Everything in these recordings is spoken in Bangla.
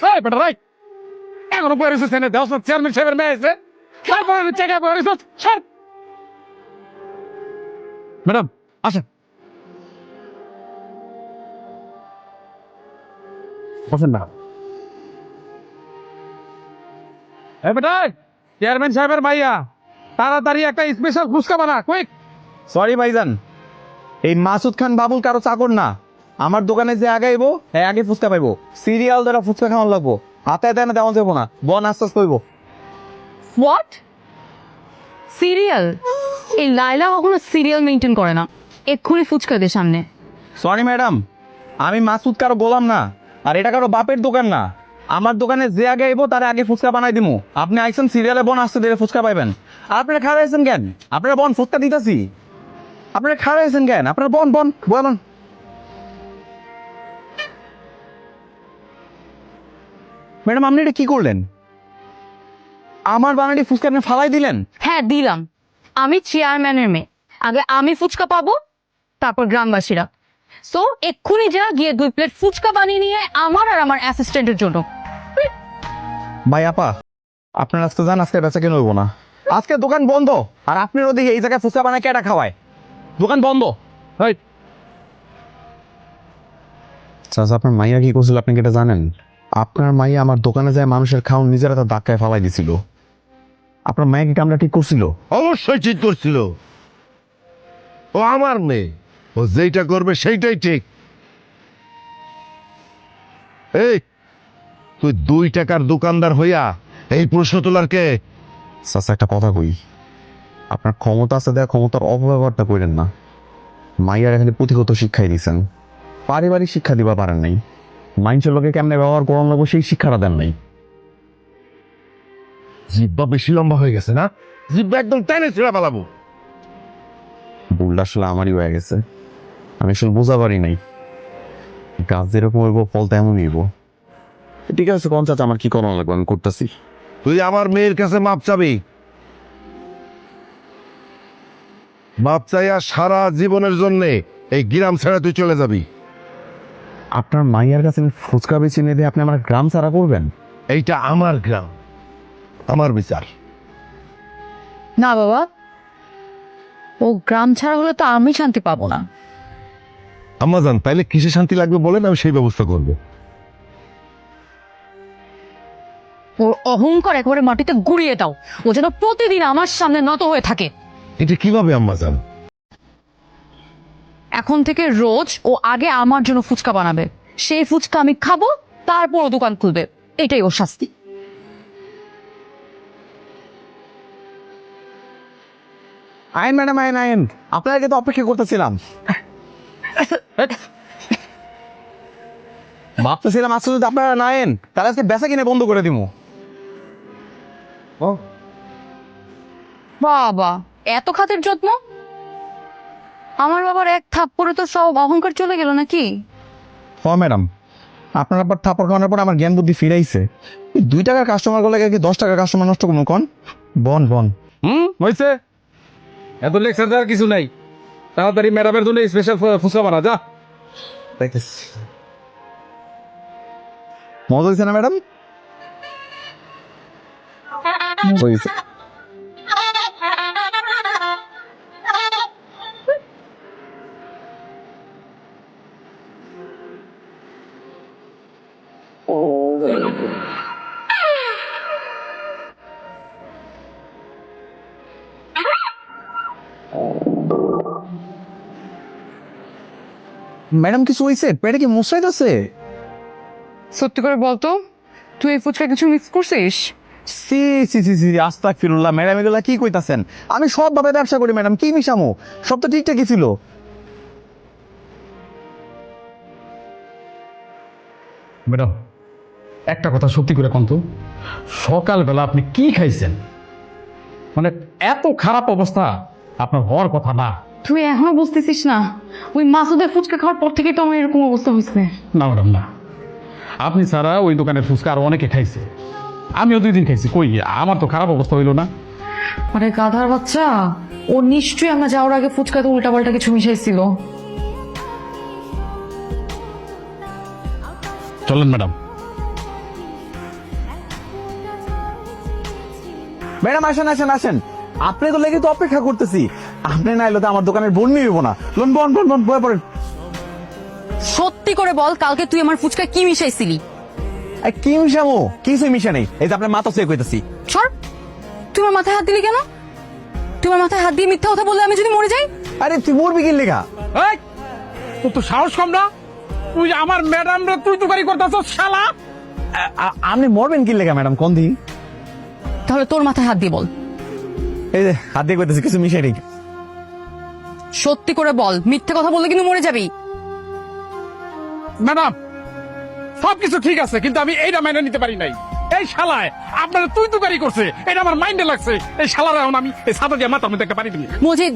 এই বেটা রাই এখনও বই রয়েছে সেনে দেওয়া চেয়ারম্যান সাহেবের মেয়ে আছে তারপরে চেকা বই রয়েছে সর ম্যাডাম আসেন বসেন না এই বেটা চেয়ারম্যান সাহেবের মাইয়া তাড়াতাড়ি একটা স্পেশাল ফুচকা বানা কুইক সরি ভাইজান এই মাসুদ খান বাবুল কারও চাকর না আমার দোকানে যে আগে আইবো হ্যাঁ আগে ফুচকা পাইবো। সিরিয়াল দ্বারা ফুচকা খাওয়ান লাগবো। হাতে হাতে না দেওয়া যাব না। বন আস্তে আস্তে হইবো। What serial? এই লাইলা কখনো সিরিয়াল মেনটেন করে না। এক্ষুনি ফুচকা দে সামনে। সরি ম্যাডাম আমি মাসুদ কারও গোলাম না আর এটা কারও বাপের দোকান না। আমার দোকানে যে আগে আইবো তার আগে ফুচকা বানাই দিমু। আপনি আইসেন সিরিয়ালে বন আসতে দিলে ফুচকা পাইবেন। আপনারা আইসেন কেন? আপনারা বন ফুচকা দিতেছি। আপনারা আইসেন কেন? আপনারা বন বন বলুন। ম্যাডাম আপনি এটা কি করলেন? আমার বানাটি ফুচকা আপনি ফালাই দিলেন? হ্যাঁ দিলাম। আমি চেয়ারম্যানের মেয়ে। আগে আমি ফুচকা পাবো তারপর গ্রামবাসীরা। সো এক্ষুনি যা গিয়ে দুই প্লেট ফুচকা বানিয়ে নিয়ে আমার আর আমার অ্যাসিস্ট্যান্টের জন্য। ভাই আপা আপনার আজকে যান আজকে বেচা কেন হইব না। আজকে দোকান বন্ধ আর আপনার ওদিকে এই জায়গায় ফুচকা বানায় কেটা খাওয়ায়? দোকান বন্ধ। এই চাচা আপনার মাইয়া কি করছিল আপনি কি এটা জানেন? আপনার মাই আমার দোকানে যায় মানুষের খাওয়ান নিজেরা তো ধাক্কায় ফালাই দিছিল। আপনার মাইয়া কি কামটা ঠিক করছিল? অবশ্যই ঠিক করছিল। ও আমার মেয়ে। ও যেইটা করবে সেইটাই ঠিক। এই তুই দুই টাকার দোকানদার হইয়া এই প্রশ্ন তোলার কে? চাচা একটা কথা কই। আপনার ক্ষমতা আছে দেয়া ক্ষমতার অপব্যবহারটা করেন না। মাইয়ার এখানে পুঁথিগত শিক্ষাই দিছেন। পারিবারিক শিক্ষা দিবা পারেন নাই। মাইন্সের লোকে কেমনে ব্যবহার করান লাগবো সেই শিক্ষাটা দেন নাই। জিব্বা বেশি লম্বা হয়ে গেছে না? জিব্বা একদম টেনে ছিঁড়া পালাবো ভুলটা আসলে আমারই হয়ে গেছে। আমি আসলে বোঝা পারি নাই। গাছ যেরকম হইব ফল তেমনই হইব। ঠিক আছে কোন চাচা আমার কি করানো লাগবে? আমি করতেছি। তুই আমার মেয়ের কাছে মাপ চাবি। মাপ চাইয়া সারা জীবনের জন্য এই গ্রাম ছেড়ে তুই চলে যাবি। আপনার মাইয়ার কাছে আমি ফুচকা বেছে নিয়ে দিয়ে আপনি আমার গ্রাম ছাড়া করবেন? এইটা আমার গ্রাম। আমার বিচার। না বাবা ও গ্রাম ছাড়া হলে তো আমি শান্তি পাবো না। আমাজান তাইলে কিসে শান্তি লাগবে বলেন আমি সেই ব্যবস্থা করব। ওর অহংকার একেবারে মাটিতে গুড়িয়ে দাও। ও যেন প্রতিদিন আমার সামনে নত হয়ে থাকে। এটা কীভাবে আম্মাজান এখন থেকে রোজ ও আগে আমার জন্য ফুচকা বানাবে। সেই ফুচকা আমি খাব তারপর দোকান খুলবে। এটাই ওর শাস্তি। আইন ম্যাডাম আইন আইন। আপনাকে তো অপেক্ষা করতেছিলাম। ভাবতেছিলাম আজকে যদি আপনারা না আইন তাহলে আজকে বেচা কিনে বন্ধ করে দিব বাবা এত খাতের যত্ন? আমার বাবার এক থাপ্পড়ে তো সব অহংকার চলে গেল নাকি? হ ম্যাডাম। আপনার আবার থাপড় খাওয়ানোর পর আমার জ্ঞান বুদ্ধি ফিরাইছে দুই টাকার কাস্টমারগুলো কি দশ টাকার কাস্টমার নষ্ট করব কন? বন বন। হুম হয়েছে এত লেকচার দেওয়ার কিছু নাই। তাড়াতাড়ি ম্যাডামের জন্য স্পেশাল ফুচকা বানা যা। মজা হয়েছে না ম্যাডাম? হয়েছে ম্যাডাম কিছু হয়েছে পেটে কি মশাইত আছে? সত্যি করে বলতো তুই এই ফুচকা কিছু মিক্স করছিস? সি সি সি সি আস্তাক ফিরুল্লাহ ম্যাডাম এগুলা কি কইতাছেন? আমি সব ভাবে ব্যবসা করি ম্যাডাম কি মিশামো? সব তো ঠিকঠাকই ছিল। ম্যাডাম একটা কথা সত্যি করে কন্ত সকালবেলা আপনি কি খাইছেন? মানে এত খারাপ অবস্থা আপনার হওয়ার কথা না। তুই এখনও বুঝতেছিস না ওই মাসুদের ফুচকা খাওয়ার পর থেকেই তো আমার এরকম অবস্থা হয়েছে না ম্যাডাম না। আপনি ছাড়া ওই দোকানের ফুচকা আরও অনেকে খাইছে। আমিও দুই দিন খাইছি কই আমার তো খারাপ অবস্থা হইল না। আরে গাধার বাচ্চা ও নিশ্চয়ই আমরা যাওয়ার আগে ফুচকাতে উল্টাপাল্টা কিছু মিশাইছিল। চলেন ম্যাডাম। ম্যাডাম আসেন আসেন আসেন। আপনি তো লেগে তো অপেক্ষা করতেছি। আপনি না এলে তো আমার দোকানের বোন নিয়ে না। লোন বন বন বন বয়ে পড়েন। সত্যি করে বল কালকে তুই আমার ফুচকা কি মিশাইছিলি? কি মিশামো? কিছু মিশা নেই। এই যে আপনার মাথা চেক হইতেছি সর। তুই আমার মাথায় হাত দিলি কেন? তুই আমার মাথায় হাত দিয়ে মিথ্যা কথা বললে আমি যদি মরে যাই? আরে তুই মরবি কি লেখা এই তোর তো সাহস কম না? তুই আমার ম্যাডাম রে তুই তুকারি করতেছ শালা! আপনি মরবেন কি লেখা ম্যাডাম কোন দিন? তাহলে তোর মাথায় হাত দিয়ে বল। এই যে হাত দিয়ে কইতেছি কিছু মিশাই নেই সত্যি করে বল মিথ্যা কথা বললে কিন্তু মরে যাবি। ম্যাডাম সবকিছু ঠিক আছে কিন্তু আমি এইটা মেনে নিতে পারি নাই। এই শালায় আপনার তুই তুকারি করছে এটা আমার মাইন্ডে লাগছে। এই শালার এখন আমি এই সাদা দিয়ে মাথার মধ্যে একটা পানি দিবি। মজিদ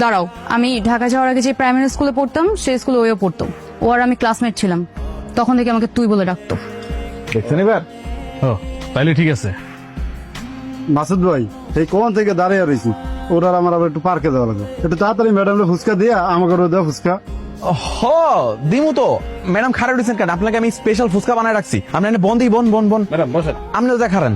দাঁড়াও আমি ঢাকা যাওয়ার আগে যে প্রাইমারি স্কুলে পড়তাম সেই স্কুলে ওও পড়তো। ও আর আমি ক্লাসমেট ছিলাম। তখন থেকে আমাকে তুই বলে ডাকতো। দেখছেন এবার? ও তাইলে ঠিক আছে। মাসুদ ভাই এই কোন থেকে দাঁড়িয়ে রয়েছি ওরা আমার আবার একটু পার্কে দেওয়া লাগবে। একটু তাড়াতাড়ি ম্যাডামরে ফুচকা দিয়া আমাকে দেওয়া ফুচকা। হ দিমু তো। ম্যাডাম খারাপ দিচ্ছেন কেন? আপনাকে আমি স্পেশাল ফুচকা বানায় রাখছি। আপনি এনে বন বন বন বন। ম্যাডাম বসেন। আপনিও দেখারেন